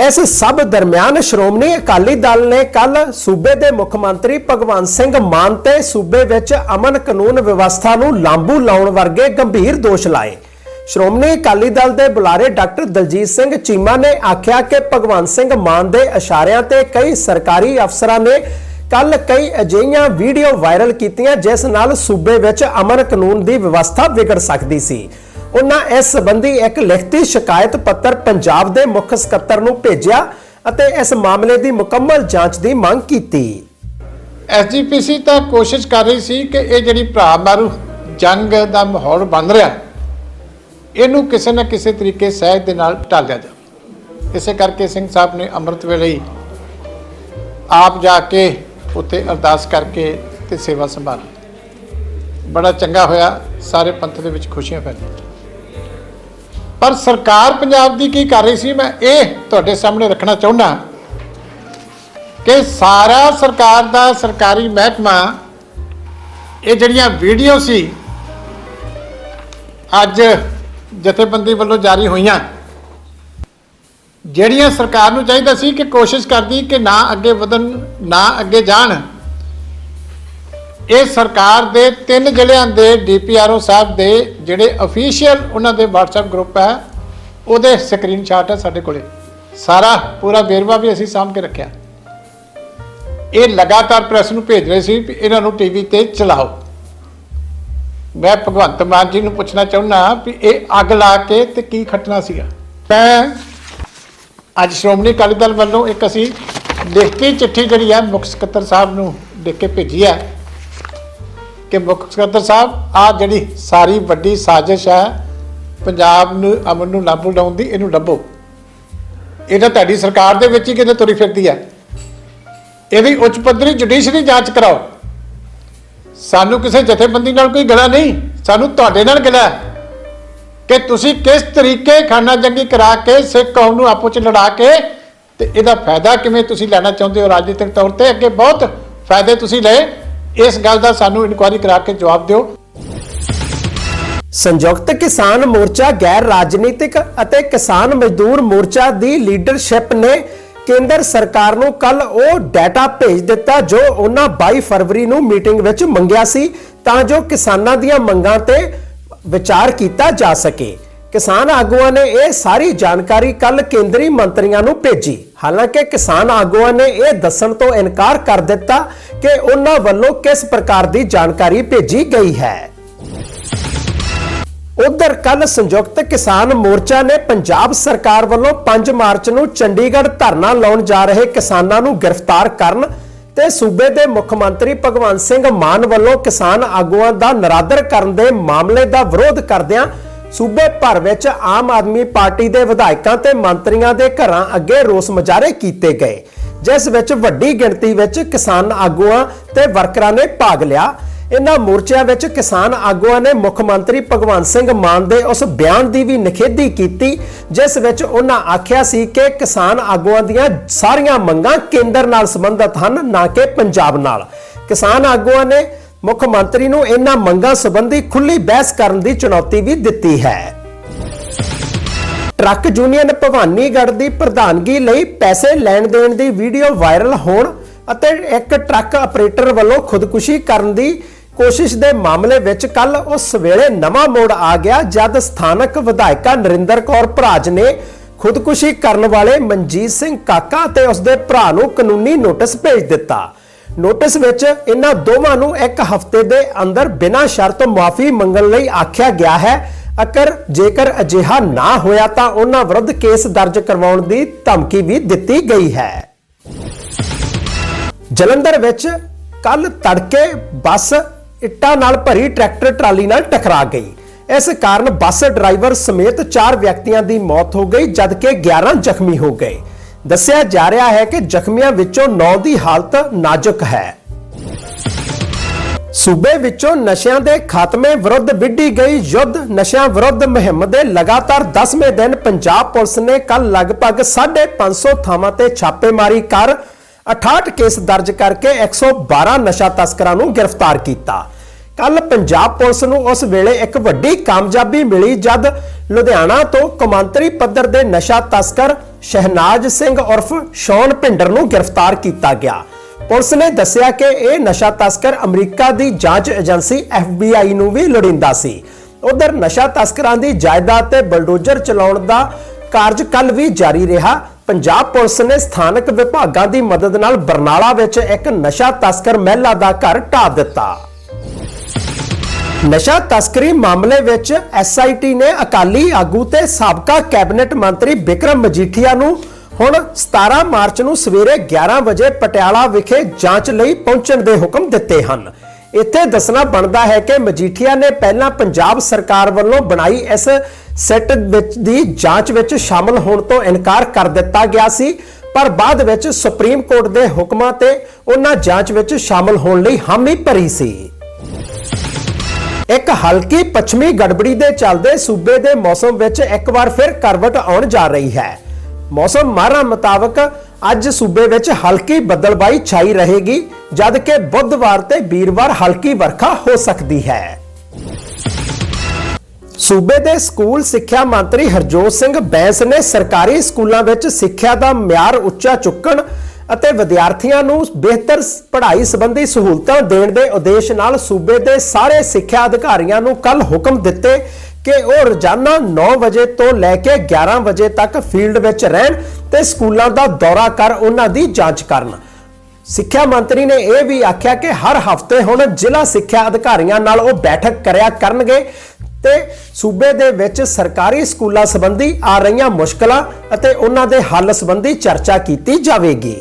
ਇਸ ਸਭ ਦਰਮਿਆਨ ਸ਼੍ਰੋਮਣੀ ਅਕਾਲੀ ਦਲ ਨੇ ਕੱਲ ਸੂਬੇ ਦੇ ਮੁੱਖ ਮੰਤਰੀ ਭਗਵੰਤ ਸਿੰਘ ਮਾਨ ਤੇ ਸੂਬੇ ਵਿੱਚ ਅਮਨ ਕਾਨੂੰਨ ਵਿਵਸਥਾ ਨੂੰ ਲਾਂਬੂ ਲਾਉਣ ਵਰਗੇ ਗੰਭੀਰ ਦੋਸ਼ ਲਾਏ। ਸ਼੍ਰੋਮਣੀ ਅਕਾਲੀ ਦਲ ਦੇ ਬੁਲਾਰੇ ਡਾਕਟਰ ਦਲਜੀਤ ਸਿੰਘ ਚੀਮਾ ਨੇ ਆਖਿਆ ਕਿ ਭਗਵੰਤ ਸਿੰਘ ਮਾਨ ਦੇ ਇਸ਼ਾਰਿਆਂ ਤੇ ਕਈ ਸਰਕਾਰੀ ਅਫਸਰਾਂ ਨੇ ਕੱਲ ਕਈ ਅਜਿਹੀਆਂ ਵੀਡੀਓ ਵਾਇਰਲ ਕੀਤੀਆਂ ਜਿਸ ਨਾਲ ਸੂਬੇ ਵਿੱਚ ਅਮਨ ਕਾਨੂੰਨ ਦੀ ਵਿਵਸਥਾ ਵਿਗੜ ਸਕਦੀ ਸੀ। ਉਹਨਾਂ ਇਸ ਸੰਬੰਧੀ ਇੱਕ ਲਿਖਤੀ ਸ਼ਿਕਾਇਤ ਪੱਤਰ ਪੰਜਾਬ ਦੇ ਮੁੱਖ ਸਕੱਤਰ ਨੂੰ ਭੇਜਿਆ ਅਤੇ ਇਸ ਮਾਮਲੇ ਦੀ ਮੁਕੰਮਲ ਜਾਂਚ ਦੀ ਮੰਗ ਕੀਤੀ। ਐਸਜੀਪੀਸੀ ਤਾਂ ਕੋਸ਼ਿਸ਼ ਕਰ ਰਹੀ ਸੀ ਕਿ ਇਹ ਜਿਹੜੀ ਭਰਾ ਮਾਰੂ ਜੰਗ ਦਾ ਮਾਹੌਲ ਬਣ ਰਿਹਾ, ਇਹਨੂੰ ਕਿਸੇ ਨਾ ਕਿਸੇ ਤਰੀਕੇ ਸਹਿਜ ਦੇ ਨਾਲ ਟਾਲਿਆ ਜਾਵੇ। ਇਸੇ ਕਰਕੇ ਸਿੰਘ ਸਾਹਿਬ ਨੇ ਅੰਮ੍ਰਿਤ ਵੇਲੇ ਆਪ ਜਾ ਕੇ ਉੱਥੇ ਅਰਦਾਸ ਕਰਕੇ ਤੇ ਸੇਵਾ ਸੰਭਾਲੀ। ਬੜਾ ਚੰਗਾ ਹੋਇਆ, ਸਾਰੇ ਪੰਥ ਦੇ ਵਿੱਚ ਖੁਸ਼ੀਆਂ ਫੈਲੀਆਂ। ਪਰ ਸਰਕਾਰ ਪੰਜਾਬ ਦੀ ਕੀ ਕਰ ਰਹੀ ਸੀ? ਮੈਂ ਇਹ ਤੁਹਾਡੇ ਸਾਹਮਣੇ ਰੱਖਣਾ ਚਾਹੁੰਦਾ ਕਿ ਸਾਰਾ ਸਰਕਾਰ ਦਾ ਸਰਕਾਰੀ ਮਹਿਕਮਾ, ਇਹ ਜਿਹੜੀਆਂ ਵੀਡੀਓ ਸੀ, ਅੱਜ ਜਥੇਬੰਦੀ ਵੱਲੋਂ ਜਾਰੀ ਹੋਈਆਂ। ਜਿਹੜੀਆਂ ਸਰਕਾਰ ਨੂੰ ਚਾਹੀਦਾ ਸੀ ਕਿ ਕੋਸ਼ਿਸ਼ ਕਰਦੀ ਕਿ ਨਾ ਅੱਗੇ ਵਧਣ, ਨਾ ਅੱਗੇ ਜਾਣ ਇਹ ਸਰਕਾਰ ਦੇ ਤਿੰਨ ਜ਼ਿਲ੍ਹਿਆਂ ਦੇ ਡੀਪੀਆਰਓ ਸਾਹਿਬ ਦੇ ਜਿਹੜੇ ਅਫੀਸ਼ੀਅਲ ਉਹਨਾਂ ਦੇ WhatsApp ਗਰੁੱਪ ਹੈ, ਉਹਦੇ ਸਕਰੀਨਸ਼ਾਟ ਹੈ ਸਾਡੇ ਕੋਲੇ। ਸਾਰਾ ਪੂਰਾ ਵੇਰਵਾ ਵੀ ਅਸੀਂ ਸਾਂਭ ਕੇ ਰੱਖਿਆ। ਇਹ ਲਗਾਤਾਰ ਪ੍ਰੈਸ ਨੂੰ ਭੇਜ ਰਹੇ ਸੀ ਵੀ ਇਹਨਾਂ ਨੂੰ ਟੀਵੀ ਤੇ ਚਲਾਓ। ਮੈਂ ਭਗਵੰਤ ਮਾਨ ਜੀ ਨੂੰ ਪੁੱਛਣਾ ਚਾਹੁੰਦਾ ਵੀ ਇਹ ਅੱਗ ਲਾ ਕੇ ਤੇ ਕੀ ਖੱਟਣਾ ਸੀਗਾ? ਮੈਂ ਅੱਜ ਸ਼੍ਰੋਮਣੀ ਅਕਾਲੀ ਦਲ ਵੱਲੋਂ ਇੱਕ ਅਸੀਂ ਲਿਖਤੀ ਚਿੱਠੀ ਜਿਹੜੀ ਹੈ ਮੁੱਖ ਸਕੱਤਰ ਸਾਹਿਬ ਨੂੰ ਲਿਖ ਕੇ ਭੇਜੀ ਹੈ। ਕਿ ਮੁੱਖ ਸਕੱਤਰ ਸਾਹਿਬ ਆ ਜਿਹੜੀ ਸਾਰੀ ਵੱਡੀ ਸਾਜ਼ਿਸ਼ ਹੈ, ਪੰਜਾਬ ਨੂੰ, ਅਮਨ ਨੂੰ ਲਾਭੂ ਲਾਉਣ ਦੀ, ਇਹਨੂੰ ਲੱਭੋ। ਇਹ ਤਾਂ ਤੁਹਾਡੀ ਸਰਕਾਰ ਦੇ ਵਿੱਚ ਹੀ ਕਿਤੇ ਤੁਰੀ ਫਿਰਦੀ ਹੈ। ਇਹਦੀ ਉੱਚ ਪੱਧਰੀ ਜੁਡੀਸ਼ਰੀ ਜਾਂਚ ਕਰਾਓ। ਸਾਨੂੰ ਕਿਸੇ ਜਥੇਬੰਦੀ ਨਾਲ ਕੋਈ ਗਲਾ ਨਹੀਂ। ਸਾਨੂੰ ਤੁਹਾਡੇ ਨਾਲ ਗਲਾ ਕਿ ਤੁਸੀਂ ਕਿਸ ਤਰੀਕੇ ਖਾਨਾ ਜੰਗੀ ਕਰਾ ਕੇ, ਸਿੱਖ ਕੌਮ ਨੂੰ ਆਪੋ ਚ ਲੜਾ ਕੇ, ਤੇ ਇਹਦਾ ਫਾਇਦਾ ਕਿਵੇਂ ਤੁਸੀਂ ਲੈਣਾ ਚਾਹੁੰਦੇ ਹੋ ਰਾਜਨੀਤਿਕ ਤੌਰ ਤੇ? ਅੱਗੇ ਬਹੁਤ ਫਾਇਦੇ ਤੁਸੀਂ ਲਏ। ਇਸ ਗੱਲ ਦਾ ਸਾਨੂੰ ਇਨਕੁਆਇਰੀ ਕਰਾ ਕੇ ਜਵਾਬ ਦਿਓ। ਸੰਯੁਕਤ ਕਿਸਾਨ ਮੋਰਚਾ ਗੈਰ ਰਾਜਨੀਤਿਕ ਅਤੇ ਕਿਸਾਨ ਮਜ਼ਦੂਰ ਮੋਰਚਾ ਦੀ ਲੀਡਰਸ਼ਿਪ ਨੇ ਕੇਂਦਰ ਸਰਕਾਰ ਨੂੰ ਕੱਲ ਉਹ ਡਾਟਾ ਭੇਜ ਦਿੱਤਾ ਜੋ ਉਹਨਾਂ 22 ਫਰਵਰੀ ਨੂੰ ਮੀਟਿੰਗ ਵਿੱਚ ਮੰਗਿਆ ਸੀ ਤਾਂ ਜੋ ਕਿਸਾਨਾਂ ਦੀਆਂ ਮੰਗਾਂ ਤੇ ਵਿਚਾਰ ਕੀਤਾ ਜਾ ਸਕੇ। ਕਿਸਾਨ ਆਗੂਆਂ ਨੇ ਇਹ ਸਾਰੀ ਜਾਣਕਾਰੀ ਕੱਲ ਕੇਂਦਰੀ ਮੰਤਰੀਆਂ ਨੂੰ ਭੇਜੀ। ਹਾਲਾਂਕਿ ਕਿਸਾਨ ਆਗੂਆਂ ਨੇ ਇਹ ਦੱਸਣ ਤੋਂ ਇਨਕਾਰ ਕਰ ਦਿੱਤਾ ਕਿ ਉਹਨਾਂ ਵੱਲੋਂ ਕਿਸ ਪ੍ਰਕਾਰ ਦੀ ਜਾਣਕਾਰੀ ਭੇਜੀ ਗਈ ਹੈ। ਉਧਰ ਕੱਲ ਸੰਯੁਕਤ ਕਿਸਾਨ ਮੋਰਚਾ ਨੇ ਪੰਜਾਬ ਸਰਕਾਰ ਵੱਲੋਂ 5 ਮਾਰਚ ਨੂੰ ਚੰਡੀਗੜ੍ਹ ਧਰਨਾ ਲਾਉਣ ਜਾ ਰਹੇ ਕਿਸਾਨਾਂ ਨੂੰ ਗ੍ਰਿਫਤਾਰ ਕਰਨ ਤੇ ਸੂਬੇ ਦੇ ਮੁੱਖ ਮੰਤਰੀ ਭਗਵੰਤ ਸਿੰਘ ਮਾਨ ਵੱਲੋਂ ਕਿਸਾਨ ਆਗੂਆਂ ਦਾ ਨਰਾਦਰ ਕਰਨ ਦੇ ਮਾਮਲੇ ਦਾ ਵਿਰੋਧ ਕਰਦਿਆਂ ਸੂਬੇ ਭਰ ਵਿੱਚ ਆਮ ਆਦਮੀ ਪਾਰਟੀ ਦੇ ਵਿਧਾਇਕਾਂ ਤੇ ਮੰਤਰੀਆਂ ਦੇ ਘਰਾਂ ਅੱਗੇ ਰੋਸ ਮੁਜ਼ਾਹਰੇ ਕੀਤੇ ਗਏ, ਜਿਸ ਵਿੱਚ ਵੱਡੀ ਗਿਣਤੀ ਵਿੱਚ ਕਿਸਾਨ ਆਗੂਆਂ ਤੇ ਵਰਕਰਾਂ ਨੇ ਭਾਗ ਲਿਆ। ਇਨ੍ਹਾਂ ਮੋਰਚਿਆਂ ਵਿੱਚ ਕਿਸਾਨ ਆਗੂਆਂ ਨੇ ਮੁੱਖ ਮੰਤਰੀ ਭਗਵੰਤ ਸਿੰਘ ਮਾਨ ਦੇ ਉਸ ਬਿਆਨ ਦੀ ਵੀ ਨਿਖੇਧੀ ਕੀਤੀ, ਜਿਸ ਵਿੱਚ ਉਹਨਾਂ ਆਖਿਆ ਸੀ ਕਿ ਕਿਸਾਨ ਆਗੂਆਂ ਦੀਆਂ ਸਾਰੀਆਂ ਮੰਗਾਂ ਕੇਂਦਰ ਨਾਲ ਸੰਬੰਧਿਤ ਹਨ, ਨਾ ਕਿ ਪੰਜਾਬ ਨਾਲ। ਕਿਸਾਨ ਆਗੂਆਂ ਨੇ ਮੁੱਖ ਮੰਤਰੀ ਨੂੰ ਇਹਨਾਂ ਮੰਗਾਂ ਸੰਬੰਧੀ ਖੁੱਲੀ ਬਹਿਸ ਕਰਨ ਦੀ ਚੁਣੌਤੀ ਵੀ ਦਿੱਤੀ ਹੈ। ਟਰੱਕ ਯੂਨੀਅਨ ਭਵਾਨੀਗੜ੍ਹ ਦੀ ਪ੍ਰਧਾਨਗੀ ਲਈ ਪੈਸੇ ਲੈਣ ਦੇਣ ਦੀ ਵੀਡੀਓ ਵਾਇਰਲ ਹੋਣ ਅਤੇ ਇੱਕ ਟਰੱਕ ਆਪਰੇਟਰ ਵੱਲੋਂ ਖੁਦਕੁਸ਼ੀ ਕਰਨ ਦੀ ਕੋਸ਼ਿਸ਼ ਦੇ ਮਾਮਲੇ ਵਿੱਚ ਕੱਲ ਉਸ ਵੇਲੇ ਨਵਾਂ ਮੋੜ ਆ ਗਿਆ, ਜਦ ਸਥਾਨਕ ਵਿਧਾਇਕਾ ਨਰਿੰਦਰ ਕੌਰ ਭਰਾਜ ਨੇ ਖੁਦਕੁਸ਼ੀ ਕਰਨ ਵਾਲੇ ਮਨਜੀਤ ਸਿੰਘ ਕਾਕਾ ਅਤੇ ਉਸ ਦੇ ਭਰਾ ਨੂੰ ਕਾਨੂੰਨੀ ਨੋਟਿਸ ਭੇਜ ਦਿੱਤਾ। ਨੋਟਿਸ ਵਿੱਚ ਇਹਨਾਂ ਦੋਵਾਂ ਨੂੰ ਇੱਕ ਹਫ਼ਤੇ ਦੇ ਅੰਦਰ ਬਿਨਾਂ ਸ਼ਰਤ ਮੁਆਫੀ ਮੰਗਣ ਲਈ ਆਖਿਆ ਗਿਆ ਹੈ। ਅਕਰ ਜੇਕਰ ਅਜਿਹਾ ਨਾ ਹੋਇਆ ਤਾਂ ਉਹਨਾਂ ਵਿਰੁੱਧ ਕੇਸ ਦਰਜ ਕਰਵਾਉਣ ਦੀ ਧਮਕੀ ਵੀ ਦਿੱਤੀ ਗਈ ਹੈ। ਜਲੰਧਰ ਵਿੱਚ ਕੱਲ ਤੜਕੇ ਬੱਸ ਇੱਟਾਂ ਨਾਲ ਭਰੀ ਟਰੈਕਟਰ ਟਰਾਲੀ ਨਾਲ ਟਕਰਾ ਗਈ। ਇਸ ਕਾਰਨ ਬੱਸ ਡਰਾਈਵਰ ਸਮੇਤ 4 ਵਿਅਕਤੀਆਂ ਦੀ ਮੌਤ ਹੋ ਗਈ, ਜਦਕਿ 11 ਜ਼ਖਮੀ ਹੋ ਗਏ। ਦੱਸਿਆ ਜਾ ਰਿਹਾ ਹੈ ਕਿ ਜ਼ਖਮੀਆਂ ਵਿੱਚੋਂ 9 ਦੀ ਹਾਲਤ ਨਾਜ਼ੁਕ ਹੈ। ਸੂਬੇ ਵਿੱਚੋਂ ਨਸ਼ਿਆਂ ਦੇ ਖਾਤਮੇ ਵਿਰੁੱਧ ਵਿੱਢੀ ਗਈ ਯੁੱਧ ਨਸ਼ਿਆਂ ਵਿਰੁੱਧ ਮੁਹਿੰਮ ਦੇ ਲਗਾਤਾਰ 10ਵੇਂ ਦਿਨ ਪੰਜਾਬ ਪੁਲਿਸ ਨੇ ਕੱਲ ਲਗਭਗ 550 ਥਾਵਾਂ ਤੇ ਛਾਪੇਮਾਰੀ ਕਰ 68 ਕੇਸ ਦਰਜ ਕਰਕੇ 112 ਨਸ਼ਾ ਤਸਕਰਾਂ ਨੂੰ ਗ੍ਰਿਫਤਾਰ ਕੀਤਾ। ਕੱਲ ਪੰਜਾਬ ਪੁਲਿਸ ਨੂੰ ਉਸ ਵੇਲੇ ਇੱਕ ਵੱਡੀ ਕਾਮਯਾਬੀ ਮਿਲੀ ਜਦ ਲੁਧਿਆਣਾ ਤੋਂ ਕੌਮਾਂਤਰੀ ਪੱਧਰ ਦੇ ਨਸ਼ਾ ਤਸਕਰ ਸ਼ਹਿਨਾਜ਼ ਸਿੰਘ ਉਰਫ ਸ਼ੌਨ ਭਿੰਡਰ ਨੂੰ ਗ੍ਰਿਫਤਾਰ ਕੀਤਾ ਗਿਆ। ਪੁਲਿਸ ਨੇ ਦੱਸਿਆ ਕਿ ਇਹ ਨਸ਼ਾ ਤਸਕਰ ਅਮਰੀਕਾ ਦੀ ਜਾਂਚ ਏਜੰਸੀ FBI ਨੂੰ ਵੀ ਲੋੜੀਂਦਾ ਸੀ। ਉਧਰ ਨਸ਼ਾ ਤਸਕਰਾਂ ਦੀ ਜਾਇਦਾਦ ਤੇ ਬਲਡੋਜ਼ਰ ਚਲਾਉਣ ਦਾ ਕਾਰਜ ਕੱਲ ਵੀ ਜਾਰੀ ਰਿਹਾ। ਪੰਜਾਬ ਪੁਲਿਸ ਨੇ ਸਥਾਨਕ ਵਿਭਾਗਾਂ ਦੀ ਮਦਦ ਨਾਲ ਬਰਨਾਲਾ ਵਿੱਚ ਇੱਕ ਨਸ਼ਾ ਤਸਕਰ ਮਹਿਲਾ ਦਾ ਘਰ ਢਾਹ ਦਿੱਤਾ। ਨਸ਼ਾ ਤਸਕਰੀ ਮਾਮਲੇ ਵਿੱਚ ਐਸਆਈਟੀ ਨੇ ਅਕਾਲੀ ਆਗੂ ਤੇ ਸਾਬਕਾ ਕੈਬਨਿਟ ਮੰਤਰੀ ਬਿਕਰਮ ਮਜੀਠੀਆ ਨੂੰ ਹੁਣ 17 ਮਾਰਚ ਨੂੰ ਸਵੇਰੇ 11 ਵਜੇ ਪਟਿਆਲਾ ਵਿਖੇ ਜਾਂਚ ਲਈ ਪਹੁੰਚਣ ਦੇ ਹੁਕਮ ਦਿੱਤੇ ਹਨ। ਇੱਥੇ ਦੱਸਣਾ ਬਣਦਾ ਹੈ ਕਿ ਮਜੀਠੀਆ ਨੇ ਪਹਿਲਾਂ ਪੰਜਾਬ ਸਰਕਾਰ ਵੱਲੋਂ ਬਣਾਈ ਇਸ ਸੈੱਟ ਵਿੱਚ ਦੀ ਜਾਂਚ ਵਿੱਚ ਸ਼ਾਮਲ ਹੋਣ ਤੋਂ ਇਨਕਾਰ ਕਰ ਦਿੱਤਾ ਗਿਆ ਸੀ, ਪਰ ਬਾਅਦ ਵਿੱਚ ਸੁਪਰੀਮ ਕੋਰਟ ਦੇ ਹੁਕਮਾਂ ਤੇ ਉਹਨਾਂ ਜਾਂਚ ਵਿੱਚ ਸ਼ਾਮਲ ਹੋਣ ਲਈ ਹਾਮੀ ਭਰੀ ਸੀ। ਇੱਕ ਹਲਕੀ ਪੱਛਮੀ ਗੜਬੜੀ ਦੇ ਚੱਲਦੇ ਸੂਬੇ ਦੇ ਮੌਸਮ ਵਿੱਚ ਇੱਕ ਵਾਰ ਫਿਰ ਕਰਵਟ ਆਉਣ ਜਾ ਰਹੀ ਹੈ। ਮੌਸਮ ਮਾਹਰਾਂ ਮੁਤਾਬਕ ਅੱਜ ਸੂਬੇ ਵਿੱਚ ਹਲਕੀ ਬੱਦਲਬਾਈ ਛਾਈ ਰਹੇਗੀ ਜਦ ਕਿ ਬੁੱਧਵਾਰ ਤੇ ਵੀਰਵਾਰ ਹਲਕੀ ਵਰਖਾ ਹੋ ਸਕਦੀ ਹੈ। ਸੂਬੇ ਦੇ ਸਕੂਲ ਸਿੱਖਿਆ ਮੰਤਰੀ ਹਰਜੋਤ ਸਿੰਘ ਬੈਂਸ ਨੇ ਸਰਕਾਰੀ ਸਕੂਲਾਂ ਵਿੱਚ ਸਿੱਖਿਆ ਦਾ ਮਿਆਰ ਉੱਚਾ ਚੁੱਕਣ ਅਤੇ ਵਿਦਿਆਰਥੀਆਂ ਨੂੰ ਬਿਹਤਰ ਪੜ੍ਹਾਈ ਸੰਬੰਧੀ ਸਹੂਲਤਾਂ ਦੇਣ ਦੇ ਉਦੇਸ਼ ਨਾਲ ਸੂਬੇ ਦੇ ਸਾਰੇ ਸਿੱਖਿਆ ਅਧਿਕਾਰੀਆਂ ਨੂੰ ਕੱਲ ਹੁਕਮ ਦਿੱਤੇ ਕਿ ਉਹ ਰੋਜ਼ਾਨਾ 9 ਵਜੇ ਤੋਂ ਲੈ ਕੇ 11 ਵਜੇ ਤੱਕ ਫੀਲਡ ਵਿੱਚ ਰਹਿਣ ਤੇ ਸਕੂਲਾਂ ਦਾ ਦੌਰਾ ਕਰ ਉਹਨਾਂ ਦੀ ਜਾਂਚ ਕਰਨ। ਸਿੱਖਿਆ ਮੰਤਰੀ ਨੇ ਇਹ ਵੀ ਆਖਿਆ ਕਿ ਹਰ ਹਫ਼ਤੇ ਹੁਣ ਜ਼ਿਲ੍ਹਾ ਸਿੱਖਿਆ ਅਧਿਕਾਰੀਆਂ ਨਾਲ ਉਹ ਬੈਠਕ ਕਰਿਆ ਕਰਨਗੇ ਤੇ ਸੂਬੇ ਦੇ ਵਿੱਚ ਸਰਕਾਰੀ ਸਕੂਲਾਂ ਸੰਬੰਧੀ ਆ ਰਹੀਆਂ ਮੁਸ਼ਕਲਾਂ ਅਤੇ ਉਹਨਾਂ ਦੇ ਹੱਲ ਸੰਬੰਧੀ ਚਰਚਾ ਕੀਤੀ ਜਾਵੇਗੀ।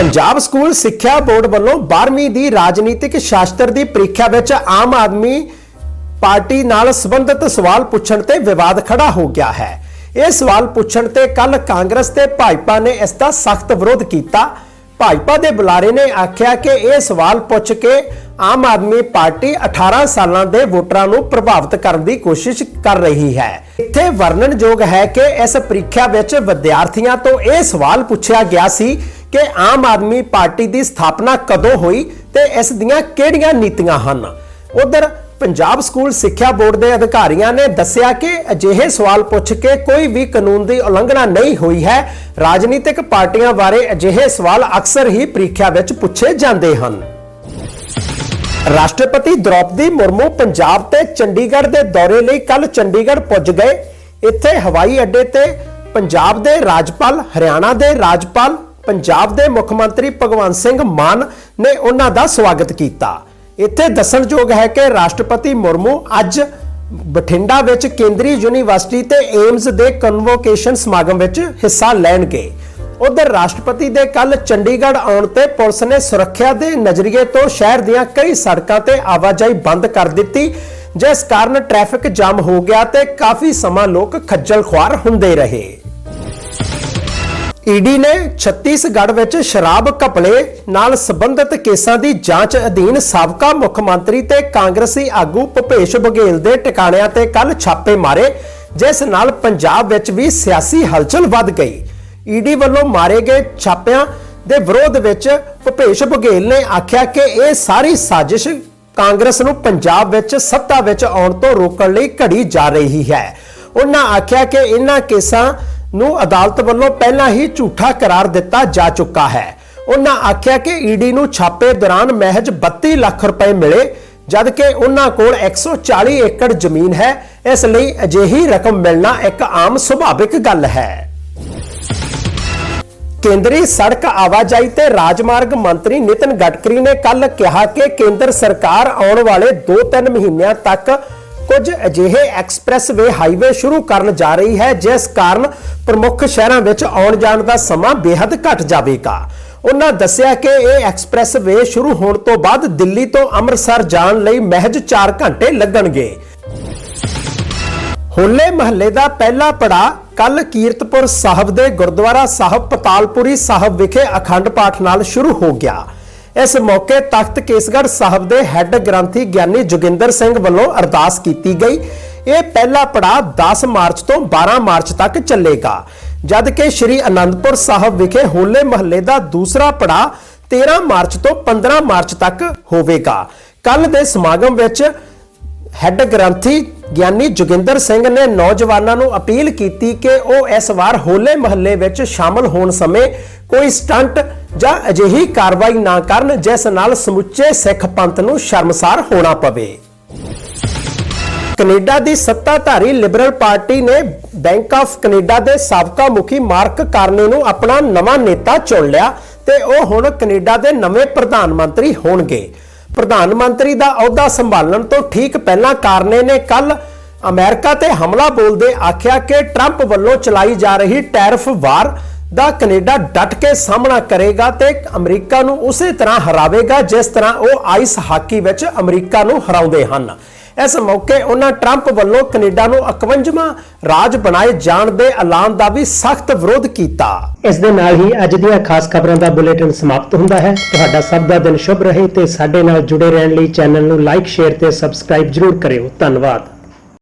ਪੰਜਾਬ ਸਕੂਲ ਸਿੱਖਿਆ ਬੋਰਡ ਵੱਲੋਂ 12ਵੀਂ ਦੀ ਰਾਜਨੀਤਿਕ ਸ਼ਾਸਤਰ ਦੀ ਪ੍ਰੀਖਿਆ ਵਿੱਚ ਆਮ ਆਦਮੀ ਪਾਰਟੀ ਨਾਲ ਸੰਬੰਧਿਤ ਸਵਾਲ ਪੁੱਛਣ ਤੇ ਵਿਵਾਦ ਖੜਾ ਹੋ ਗਿਆ ਹੈ। ਇਹ ਸਵਾਲ ਪੁੱਛਣ ਤੇ ਕੱਲ ਕਾਂਗਰਸ ਤੇ ਭਾਜਪਾ ਨੇ ਇਸ ਦਾ ਸਖਤ ਵਿਰੋਧ ਕੀਤਾ। ਭਾਜਪਾ ਦੇ ਬੁਲਾਰੇ ਨੇ ਆਖਿਆ ਕਿ ਇਹ ਸਵਾਲ ਪੁੱਛ ਕੇ ਆਮ ਆਦਮੀ ਪਾਰਟੀ 18 ਸਾਲਾਂ ਦੇ ਵੋਟਰਾਂ ਨੂੰ ਪ੍ਰਭਾਵਿਤ ਕਰਨ ਦੀ ਕੋਸ਼ਿਸ਼ ਕਰ ਰਹੀ ਹੈ। ਇੱਥੇ ਵਰਣਨਯੋਗ ਹੈ ਕਿ ਇਸ ਪ੍ਰੀਖਿਆ ਵਿੱਚ ਵਿਦਿਆਰਥੀਆਂ ਤੋਂ ਇਹ ਸਵਾਲ ਪੁੱਛਿਆ ਗਿਆ ਸੀ ਕਿ ਆਮ ਆਦਮੀ ਪਾਰਟੀ ਦੀ ਸਥਾਪਨਾ ਕਦੋਂ ਹੋਈ ਤੇ ਇਸ ਦੀਆਂ ਕਿਹੜੀਆਂ ਨੀਤੀਆਂ ਹਨ। ਉਧਰ ਪੰਜਾਬ ਸਕੂਲ ਸਿੱਖਿਆ ਬੋਰਡ ਦੇ ਅਧਿਕਾਰੀਆਂ ਨੇ ਦੱਸਿਆ ਕਿ ਅਜਿਹੇ ਸਵਾਲ ਪੁੱਛ ਕੇ ਕੋਈ ਵੀ ਕਾਨੂੰਨ ਦੀ ਉਲੰਘਣਾ ਨਹੀਂ ਹੋਈ ਹੈ। ਰਾਜਨੀਤਿਕ ਪਾਰਟੀਆਂ ਬਾਰੇ ਅਜਿਹੇ ਸਵਾਲ ਅਕਸਰ ਹੀ ਪ੍ਰੀਖਿਆ ਵਿੱਚ ਪੁੱਛੇ ਜਾਂਦੇ ਹਨ। ਰਾਸ਼ਟਰਪਤੀ ਦ੍ਰੌਪਦੀ ਮੁਰਮੂ ਪੰਜਾਬ ਤੇ ਚੰਡੀਗੜ੍ਹ ਦੇ ਦੌਰੇ ਲਈ ਕੱਲ ਚੰਡੀਗੜ੍ਹ ਪੁੱਜ ਗਏ। ਇੱਥੇ ਹਵਾਈ ਅੱਡੇ ਤੇ ਪੰਜਾਬ ਦੇ ਰਾਜਪਾਲ, ਹਰਿਆਣਾ ਦੇ ਰਾਜਪਾਲ ਪੰਜਾਬ ਦੇ ਮੁੱਖ ਮੰਤਰੀ ਭਗਵੰਤ ਸਿੰਘ ਮਾਨ ਨੇ ਉਹਨਾਂ ਦਾ ਸਵਾਗਤ ਕੀਤਾ। ਇੱਥੇ ਦੱਸਣਯੋਗ ਹੈ ਕਿ ਰਾਸ਼ਟਰਪਤੀ ਮੁਰਮੂ ਅੱਜ ਬਠਿੰਡਾ ਵਿੱਚ ਕੇਂਦਰੀ ਯੂਨੀਵਰਸਿਟੀ ਤੇ ਏਮਜ਼ ਦੇ ਕਨਵੋਕੇਸ਼ਨ ਸਮਾਗਮ ਵਿੱਚ ਹਿੱਸਾ ਲੈਣਗੇ। ਉਧਰ ਰਾਸ਼ਟਰਪਤੀ ਦੇ ਕੱਲ ਚੰਡੀਗੜ੍ਹ ਆਉਣ ਤੇ ਪੁਲਿਸ ਨੇ ਸੁਰੱਖਿਆ ਦੇ ਨਜ਼ਰੀਏ ਤੋਂ ਸ਼ਹਿਰ ਦੀਆਂ ਕਈ ਸੜਕਾਂ ਤੇ ਆਵਾਜਾਈ ਬੰਦ ਕਰ ਦਿੱਤੀ, ਜਿਸ ਕਾਰਨ ਟ੍ਰੈਫਿਕ ਜਾਮ ਹੋ ਗਿਆ ਤੇ ਕਾਫੀ ਸਮਾਂ ਲੋਕ ਖੱਜਲ ਖੁਆਰ ਹੁੰਦੇ ਰਹੇ। ਈਡੀ ਨੇ ਛੱਤੀਸਗੜ੍ਹ ਵਿੱਚ ਸ਼ਰਾਬ ਘਪਲੇ ਨਾਲ ਸੰਬੰਧਿਤ ਕੇਸਾਂ ਦੀ ਜਾਂਚ ਅਧੀਨ ਸਾਬਕਾ ਮੁੱਖ ਮੰਤਰੀ ਤੇ ਕਾਂਗਰਸੀ ਆਗੂ ਭੁਪੇਸ਼ ਬਘੇਲ ਦੇ ਟਿਕਾਣਿਆਂ ਤੇ ਕੱਲ ਛਾਪੇ ਮਾਰੇ, ਜਿਸ ਨਾਲ ਪੰਜਾਬ ਵਿੱਚ ਵੀ ਸਿਆਸੀ ਹਲਚਲ ਵੱਧ ਗਈ। ਈਡੀ ਵੱਲੋਂ ਮਾਰੇ ਗਏ ਛਾਪਿਆਂ ਦੇ ਵਿਰੋਧ ਵਿੱਚ ਭੁਪੇਸ਼ ਬਘੇਲ ਨੇ ਆਖਿਆ ਕਿ ਇਹ ਸਾਰੀ ਸਾਜ਼ਿਸ਼ ਕਾਂਗਰਸ ਨੂੰ ਪੰਜਾਬ ਵਿੱਚ ਸੱਤਾ ਵਿੱਚ ਆਉਣ ਤੋਂ ਰੋਕਣ ਲਈ ਘੜੀ ਜਾ ਰਹੀ ਹੈ। ਉਹਨਾਂ ਆਖਿਆ ਕਿ ਇਹਨਾਂ ਕੇਸਾਂ ਨੂੰ ਅਦਾਲਤ ਵੱਲੋਂ ਪਹਿਲਾਂ ਹੀ ਝੂਠਾ ਕਰਾਰ ਦਿੱਤਾ ਜਾ ਚੁੱਕਾ ਹੈ। ਉਹਨਾਂ ਆਖਿਆ ਕਿ ਈਡੀ ਨੂੰ ਛਾਪੇ ਦੌਰਾਨ ਮਹਿਜ 32 ਲੱਖ ਰੁਪਏ ਮਿਲੇ, ਜਦਕਿ ਉਹਨਾਂ ਕੋਲ 140 ਏਕੜ ਜ਼ਮੀਨ ਹੈ। ਇਸ ਲਈ ਅਜਿਹੀ ਰਕਮ ਮਿਲਣਾ ਇੱਕ ਆਮ ਸੁਭਾਵਿਕ ਗੱਲ ਹੈ। ਕੇਂਦਰੀ ਸੜਕ ਆਵਾਜਾਈ ਤੇ ਰਾਜਮਾਰਗ ਮੰਤਰੀ ਨਿਤਿਨ ਗਡਕਰੀ ਨੇ ਕੱਲ ਕਿਹਾ ਕਿ ਕੇਂਦਰ ਸਰਕਾਰ ਆਉਣ ਵਾਲੇ 2-3 ਮਹੀਨਿਆਂ ਤੱਕ ਕੁਝ ਅਜਿਹੇ ਐਕਸਪ੍ਰੈਸਵੇ ਹਾਈਵੇ ਸ਼ੁਰੂ ਕਰਨ ਜਾ ਰਹੀ ਹੈ, ਜਿਸ ਕਾਰਨ ਪ੍ਰਮੁੱਖ ਸ਼ਹਿਰਾਂ ਵਿੱਚ ਆਉਣ ਜਾਣ ਦਾ ਸਮਾਂ ਬੇहद ਘਟ ਜਾਵੇਗਾ। ਉਹਨਾਂ ਦੱਸਿਆ ਕਿ ਇਹ ਐਕਸਪ੍ਰੈਸਵੇ ਸ਼ੁਰੂ ਹੋਣ ਤੋਂ ਬਾਅਦ ਦਿੱਲੀ ਤੋਂ ਅੰਮ੍ਰਿਤਸਰ ਜਾਣ ਲਈ ਮਹਿਜ 4 ਘੰਟੇ ਲੱਗਣਗੇ। ਹੋਲੇ ਮਹੱਲੇ ਦਾ ਪਹਿਲਾ ਪੜਾ ਕੱਲ ਕੀਰਤਪੁਰ ਸਾਹਿਬ ਦੇ ਗੁਰਦੁਆਰਾ ਸਾਹਿਬ, ਪਤਾਲਪੁਰੀ ਸਾਹਿਬ ਵਿਖੇ ਅਖੰਡ ਪਾਠ ਨਾਲ ਸ਼ੁਰੂ ਹੋ ਗਿਆ। ਇਸ ਮੌਕੇ ਤਖਤ ਕੇਸਗੜ੍ਹ ਸਾਹਿਬ ਦੇ ਹੈੱਡ ਗ੍ਰੰਥੀ ਗਿਆਨੀ ਜੋਗਿੰਦਰ ਸਿੰਘ ਵੱਲੋਂ ਅਰਦਾਸ ਕੀਤੀ ਗਈ। ਇਹ ਪਹਿਲਾ ਪੜਾਅ 10 ਮਾਰਚ ਤੋਂ 12 ਮਾਰਚ ਤੱਕ ਚੱਲੇਗਾ। ਜਦ ਕਿ ਸ੍ਰੀ ਅਨੰਦਪੁਰ ਸਾਹਿਬ ਵਿਖੇ ਹੋਲੇ ਮਹੱਲੇ ਦਾ ਦੂਸਰਾ ਪੜਾਅ 13 ਮਾਰਚ ਤੋਂ 15 ਮਾਰਚ ਤੱਕ ਹੋਵੇਗਾ। ਕੱਲ ਦੇ ਸਮਾਗਮ ਵਿੱਚ ਹੈੱਡ ਗ੍ਰੰਥੀ ਗਿਆਨੀ ਜੋਗਿੰਦਰ ਸਿੰਘ ਨੇ ਨੌਜਵਾਨਾਂ ਨੂੰ ਅਪੀਲ ਕੀਤੀ ਕਿ ਉਹ ਇਸ ਵਾਰ ਹੋਲੇ ਮਹੱਲੇ ਵਿੱਚ ਸ਼ਾਮਲ ਹੋਣ ਸਮੇਂ ਕੋਈ ਸਟੰਟ ਜਾਂ ਅਜਿਹੀ ਕਾਰਵਾਈ ਨਾ ਕਰਨ, ਜਿਸ ਨਾਲ ਸਮੁੱਚੇ ਸਿੱਖ ਪੰਥ ਨੂੰ ਸ਼ਰਮਸਾਰ ਹੋਣਾ ਪਵੇ। ਕੈਨੇਡਾ ਦੀ ਸੱਤਾਧਾਰੀ ਲਿਬਰਲ ਪਾਰਟੀ ਨੇ ਬੈਂਕ ਆਫ ਕੈਨੇਡਾ ਦੇ ਸਾਬਕਾ ਮੁਖੀ ਮਾਰਕ ਕਾਰਨੇ ਨੂੰ ਆਪਣਾ ਨਵਾਂ ਨੇਤਾ ਚੁਣ ਲਿਆ ਤੇ ਉਹ ਹੁਣ ਕੈਨੇਡਾ ਦੇ ਨਵੇਂ ਪ੍ਰਧਾਨ ਮੰਤਰੀ ਹੋਣਗੇ। ਪ੍ਰਧਾਨ ਮੰਤਰੀ ਦਾ ਅਹੁਦਾ ਸੰਭਾਲਣ ਤੋਂ ਠੀਕ ਪਹਿਲਾਂ ਕਾਰਨੇ ਨੇ ਕੱਲ ਅਮਰੀਕਾ ਤੇ ਹਮਲਾ ਬੋਲਦੇ ਆਖਿਆ ਕਿ ਟਰੰਪ ਵੱਲੋਂ ਚਲਾਈ ਜਾ ਰਹੀ ਟੈਰਫ ਵਾਰ ਦਾ ਕੈਨੇਡਾ ਡਟ ਕੇ ਸਾਹਮਣਾ ਕਰੇਗਾ ਤੇ ਅਮਰੀਕਾ ਨੂੰ ਉਸੇ ਤਰ੍ਹਾਂ ਹਰਾਵੇਗਾ ਜਿਸ ਤਰ੍ਹਾਂ ਉਹ ਆਈਸ ਹਾਕੀ ਵਿੱਚ ਅਮਰੀਕਾ ਨੂੰ ਹਰਾਉਂਦੇ ਹਨ। ਇਸ ਮੌਕੇ ਉਹਨਾਂ ਟਰੰਪ ਵੱਲੋਂ ਕੈਨੇਡਾ ਨੂੰ 51ਵਾਂ ਰਾਜ ਬਣਾਏ ਜਾਣ ਦੇ ਐਲਾਨ ਦਾ ਵੀ ਸਖਤ ਵਿਰੋਧ ਕੀਤਾ। ਇਸ ਦੇ ਨਾਲ ਹੀ ਅੱਜ ਦੀਆਂ ਖਾਸ ਖਬਰਾਂ ਦਾ ਬੁਲੇਟਿਨ ਸਮਾਪਤ ਹੁੰਦਾ ਹੈ। ਤੁਹਾਡਾ ਸਭ ਦਾ ਦਿਨ ਸ਼ੁਭ ਰਹੇ ਤੇ ਸਾਡੇ ਨਾਲ ਜੁੜੇ ਰਹਿਣ ਲਈ ਚੈਨਲ ਨੂੰ ਲਾਈਕ, ਸ਼ੇਅਰ ਤੇ ਸਬਸਕ੍ਰਾਈਬ ਜਰੂਰ ਕਰਿਓ। ਧੰਨਵਾਦ।